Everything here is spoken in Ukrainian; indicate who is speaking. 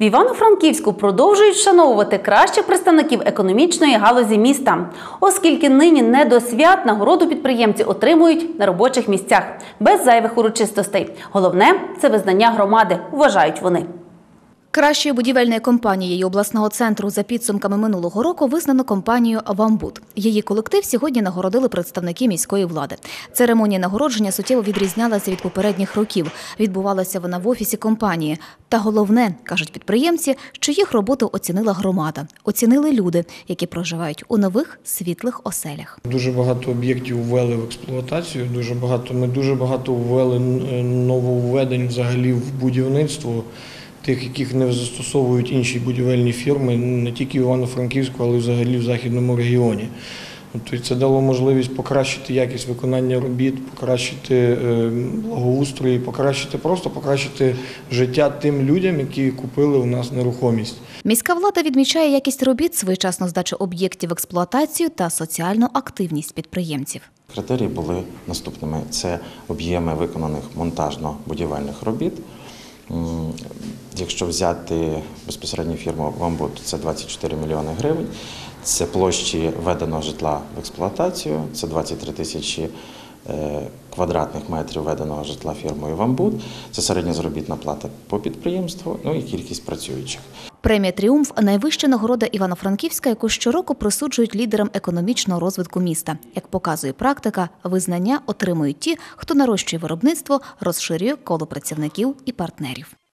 Speaker 1: В Івано-Франківську продовжують вшановувати кращих представників економічної галузі міста, оскільки нині не до свят нагороду підприємці отримують на робочих місцях без зайвих урочистостей. Головне це визнання громади, вважають вони.
Speaker 2: Кращою будівельною компанією обласного центру за підсумками минулого року визнано компанію «Вамбуд». Її колектив сьогодні нагородили представники міської влади. Церемонія нагородження суттєво відрізнялася від попередніх років. Відбувалася вона в офісі компанії. Та головне, кажуть підприємці, що їх роботу оцінила громада. Оцінили люди, які проживають у нових світлих оселях.
Speaker 3: Дуже багато об'єктів ввели в експлуатацію. Дуже багато. Ми дуже багато ввели е, нововведень взагалі в будівництво, тих, яких не застосовують інші будівельні фірми, не тільки в Івано-Франківську, але й взагалі в західному регіоні. Тобто це дало можливість покращити якість виконання робіт, покращити е, благоустрій, покращити просто покращити життя тим людям, які купили у нас нерухомість.
Speaker 2: Міська влада відмічає якість робіт, своєчасну здачу об'єктів в експлуатацію та соціальну активність підприємців.
Speaker 4: Критерії були наступними: це об'єми виконаних монтажно-будівельних робіт. Якщо взяти безпосередньо фірму «Вамбуд», це 24 мільйони гривень. Це площі введеного житла в експлуатацію, це 23 тисячі е, квадратних метрів введеного житла фірмою «Вамбуд». Це середня заробітна плата по підприємству, ну і кількість працюючих.
Speaker 2: Премія Тріумф найвища нагорода Івано-Франківська, яку щороку присуджують лідерам економічного розвитку міста. Як показує практика, визнання отримують ті, хто нарощує виробництво, розширює коло працівників і партнерів.